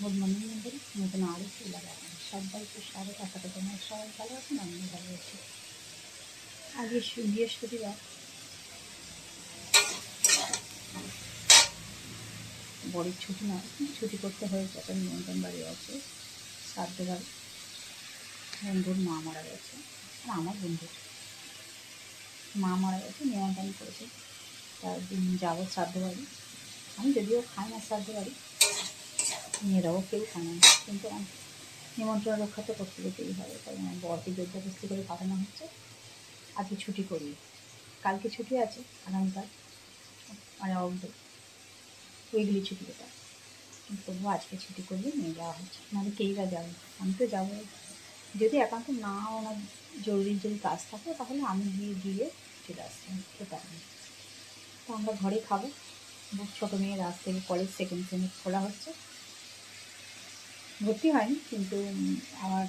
Good morning বন্ধুরা নতুন আরও চলে গেলাম সবাইকে স্বাগত আশা করি তোমার সবাই ভালো আছেন আমি ভালো আছি। আগে বৃহস্পতিবার। বড়ির ছুটি না, ছুটি করতে হয়েছে একটা নিমন্ত্রণ বাড়ি আছে। বাড়ি বন্ধুর মা মারা গেছে। আর আমার বন্ধুর মা মারা গেছে, নিমন্ত্রণ করেছে। তার যাব শ্রাদ্ধ বাড়ি আমি যদিও খাই না শ্রাদ্ধ বাড়ি মেয়েরাও কেউ খায় না, কিন্তু নিমন্ত্রণ রক্ষা তো করতে যেতেই হবে আমার বরকে জোরজবস্তি করে পাঠানো হচ্ছে। আজকে ছুটি করি, কালকে ছুটি আছে, আগামীকাল মানে অর্ধ উইকলি ছুটি এটা কিন্তু তবুও আজকে ছুটি করলে নিয়ে যাওয়া হচ্ছে, নাহলে কেই বা যাবে আমি তো যাব। যদি একান্ত না ওনার জরুরি যদি কাজ থাকে, তাহলে আমি গিয়ে গিয়ে চলে আসতাম পারি তো আমরা ঘরে খাব, ছোটো মেয়ের আজ থেকে কলেজ সেকেন্ড সেমিস্টার খোলা হচ্ছে। ভর্তি হয়নি, কিন্তু আমার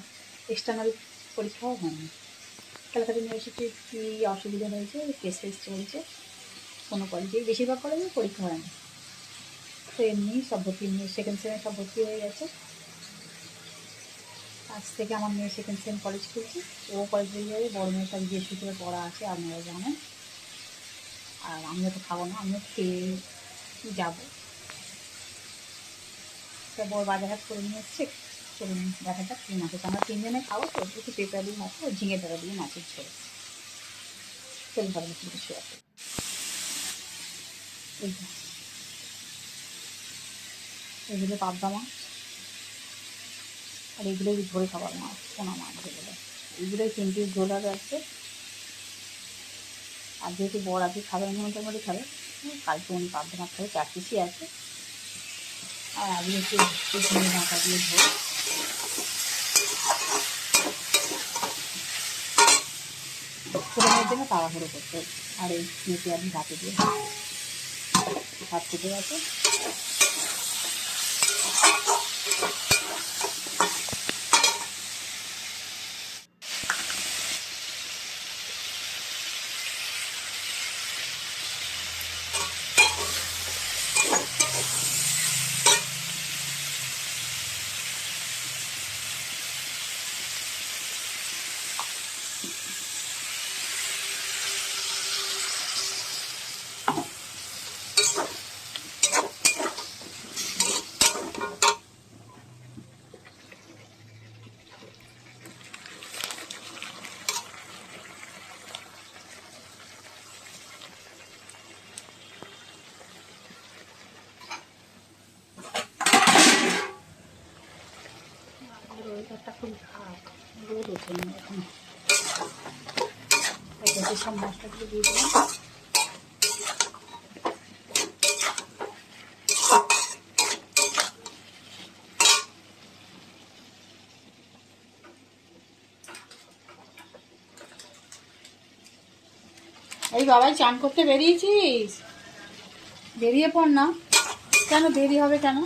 এক্সটার্নাল পরীক্ষাও হয়নি। ক্যালকাটা ইউনিভার্সিটির কী অসুবিধা হয়েছে? টেস্ট টেস্ট চলছে। কোনো কলেজেই বেশিরভাগ কলেজে পরীক্ষা হয়নি। তো এমনি সব ভর্তি মেয়ে সেকেন্ড সেমে সব ভর্তি হয়ে গেছে। আজ থেকে আমার মেয়ে সেকেন্ড সেম কলেজ খুলছে। ও কলেজ যাবে বড় মেয়ের কাছে যে সুতরে পড়া আছে আপনারা জানেন আর আমিও তো খাব না, আমিও খেয়ে যাব। তা বড় বাজার হাট করে নিয়ে এসছে। চলুন দেখা যাক কী মাছ আছে আমরা তিনজনে খাব তো, একটু পেঁপা দিয়ে মাছ ও ঝিঙে টাকা দিয়ে মাছের ঝোল। চলুন ভালো কিছু কিছু আছে এগুলো পাবদা মাছ। আর এগুলো ধরে খাবার মাছ পোনা মাছ যেগুলো এগুলোই তিনটি ঝোল আর আছে। আর যেহেতু বড় আজকে খাবে মোটামুটি খাবে। কালকে উনি পাবদা মাছ খাবে, চার পিসই আছে। আর আমি একটু পেছনে ঢাকা দিয়ে ঝোল ফোড়নের জন্য তাড়াহুড়ো করতে আর এই মেথি আমি হাতে দিয়ে হাত ফুটে গেছে ওয়েদারটা খুব খারাপ রোদ ওঠে না এখন এই বাবাই চান করতে বেরিয়েছিস? বেরিয়ে পড় না। কেন দেরি হবে কেন?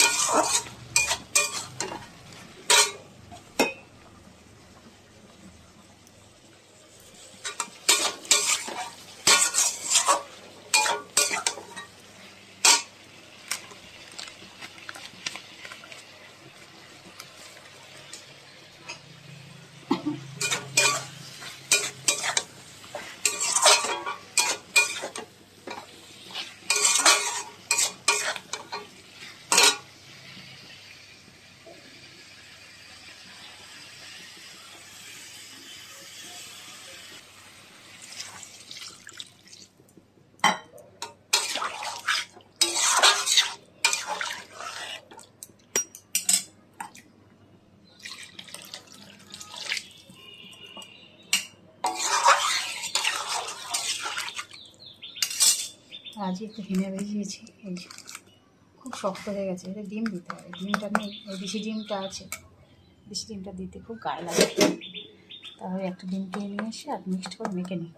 আজকে একটু হিমে ভেজিয়েছি, এই। খুব শক্ত হয়ে গেছে, এটা ডিম দিতে হবে। ডিমটা নেই বেশি ডিমটা আছে বেশি ডিমটা দিতে খুব গায়ে লাগে। তাহলে একটা ডিম কিনে নিয়ে এসে আর মিক্সড করে মেখে নিই।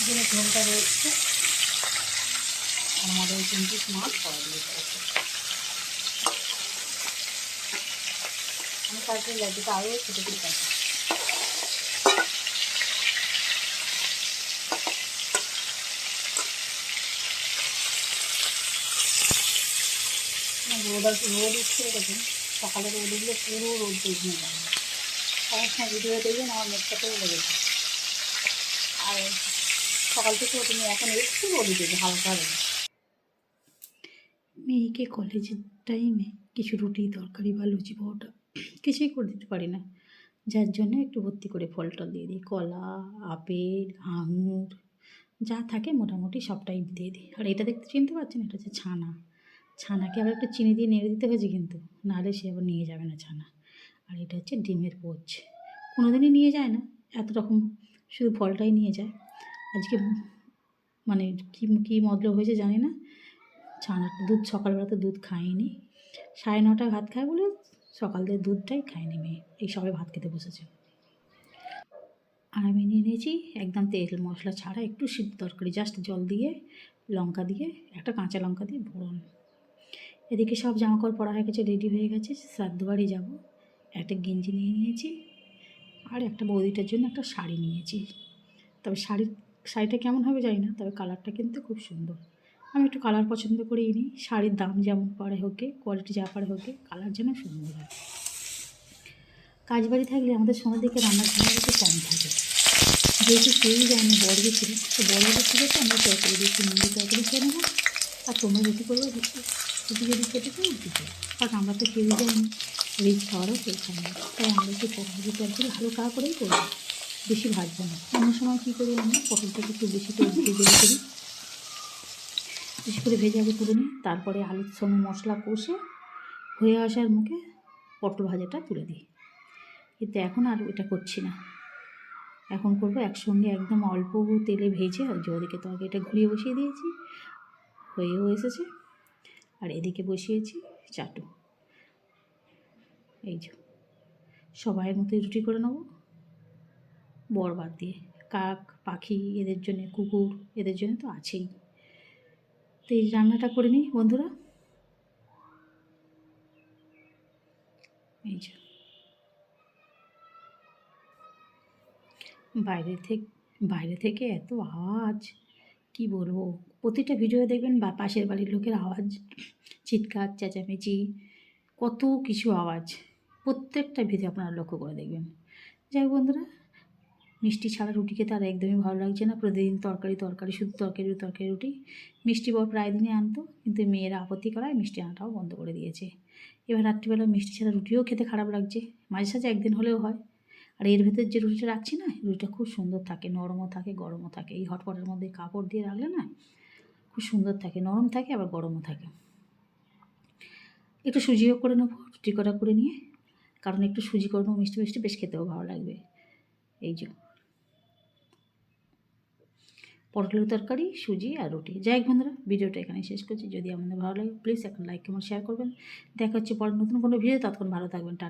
এখানে ঝোলটা রয়েছে। আমাদের ওই তিন পিস মাছ করা দিয়ে দিয়েছে আমি কালকে লাড্ডুটা আরও ছোটো করে কাটি রোদ উঠছে দেখুন। সকালে রোদ উঠলে পুরো রোদ উঠে যাবে সবার সময় ভিডিও দেখবেন আমার মুখটাতেও লেগেছে আর সকাল থেকে তুমি এখন একটু রোদ উঠেছে হালকা রোদ মেয়েকে কলেজের টাইমে কিছু রুটি, তরকারি বা লুচি পরোটা কিছুই করে দিতে পারি না। যার জন্য একটু ভর্তি করে ফল টল দিয়ে দিই। কলা, আপেল, আঙুর, যা থাকে মোটামুটি সবটাই দিয়ে দিই। আর এটা দেখতে চিনতে পারছেন এটা হচ্ছে ছানা। ছানাকে আবার একটু চিনি দিয়ে নেড়ে দিতে হয়েছে কিন্তু, নাহলে সে আবার নিয়ে যাবে না ছানা। আর এটা হচ্ছে ডিমের পোচ। কোনো দিনই নিয়ে যায় না, এত রকম শুধু ফলটাই নিয়ে যায়। আজকে মানে কী কী মতলব হয়েছে জানি না। ছানা দুধ, সকালবেলা তো দুধ খায়নি। সাড়ে নটায় ভাত খায় বলে সকাল থেকে দুধটাই খায়নি মেয়ে। এই সবে ভাত খেতে বসেছে। আর আমি নিয়ে নিয়েছি, একদম তেল মশলা ছাড়া, একটু সিদ্ধ তরকারি জাস্ট জল দিয়ে, লঙ্কা দিয়ে, একটা কাঁচা লঙ্কা দিয়ে ভরুন এদিকে সব জামাকাপড় পরা হয়ে গেছে রেডি হয়ে গেছে। শ্রাদ্ধ বাড়ি যাব। একটা গেঞ্জি নিয়ে নিয়েছি আর একটা বৌদিটার জন্য একটা শাড়ি নিয়েছি। তবে শাড়ির, শাড়িটা কেমন হবে জানি না, তবে কালারটা কিন্তু খুব সুন্দর। আমি একটু কালার পছন্দ করেই নিই শাড়ির দাম যেমন পারে হোকে কোয়ালিটি যা পারে হোকে কালার যেন সুন্দর হয়। কাজ বাড়ি থাকলে আমাদের সময় দিকে রান্নার ঝামেলা একটু কম থাকে। যেহেতু কেউই যায় না বড় ছিল, তো বড় ছিল তো আমরা তরকারি দিচ্ছি মুড়ি তরকারি খেয়ে নেব। আর তোমরা রুটি করব রুটি। যদি খেতে চাও, রুটি করো। কারণ আমরা তো কেউ যাই না। রিচ খাওয়ারও কেউ খাই না। তাই আমরা একটু তরকারি তরকারি হালকা করেই করব বেশি ভাজবো না। অন্য সময় কী করি আমি? পটলটাকে একটু বেশি করে ভেজে করি। বেশি করে ভেজে আগে তুলে নিই। তারপরে আলুর সঙ্গে মশলা কষে হয়ে আসার মুখে পটল ভাজাটা তুলে দিই। কিন্তু এখন আর এটা করছি না। এখন করব একসঙ্গে একদম অল্প তেলে ভেজে, ওই যে ওদিকে তরকারিটা ঘুরিয়ে বসিয়ে দিয়েছি। হয়েও এসেছে। আর এদিকে বসিয়েছি চাটু। এই যে, সবাইয়ের মতোই রুটি করে নেব। বরবাদ দিয়ে, কাক, পাখি, এদের জন্য কুকুর, এদের জন্য তো আছেই। তো এই রান্নাটা করে নিই বন্ধুরা। এই যে, বাইরে থেকে বাইরে থেকে এত আওয়াজ। কি বলব? প্রতিটা ভিডিও দেখবেন বা পাশের বাড়ির লোকের আওয়াজ, চিৎকার, চেঁচামেচি, কত কিছু আওয়াজ, প্রত্যেকটা ভিডিও আপনারা লক্ষ্য করে দেখবেন। যাই বন্ধুরা, মিষ্টি ছাড়া রুটি খেতে আর একদমই ভালো লাগছে না। প্রতিদিন তরকারি তরকারি, শুধু তরকারি তরকারি, রুটি। মিষ্টি বর প্রায় দিনই আনতো, কিন্তু মেয়েরা আপত্তি করায় মিষ্টি আনাটাও বন্ধ করে দিয়েছে। এবার রাত্রিবেলা মিষ্টি ছাড়া রুটিও খেতে খারাপ লাগছে। মাঝে সাঝে একদিন হলেও হয়। আর এর ভেতর যে রুটিটা রাখছি না, রুটিটা খুব সুন্দর থাকে, নরমও থাকে, গরমও থাকে। এই হটপটের মধ্যে কাপড় দিয়ে রাখলে না, খুব সুন্দর থাকে, নরম থাকে আবার গরমও থাকে। একটু সুজিও করে নেব, রুটি করা করে নিয়ে, কারণ একটু সুজি করে নেব মিষ্টি মিষ্টি বেশ খেতেও ভালো লাগবে। এই যে। পটলের তরকারি, সুজি আর রুটি। যাই হোক বন্ধুরা, ভিডিওটা এখানে শেষ করছি। যদি আপনাদের ভালো লাগে প্লিজ এখন লাইক কমেন্ট শেয়ার করবেন। দেখা হচ্ছে পরে নতুন কোনো ভিডিও ততক্ষণ ভালো থাকবেন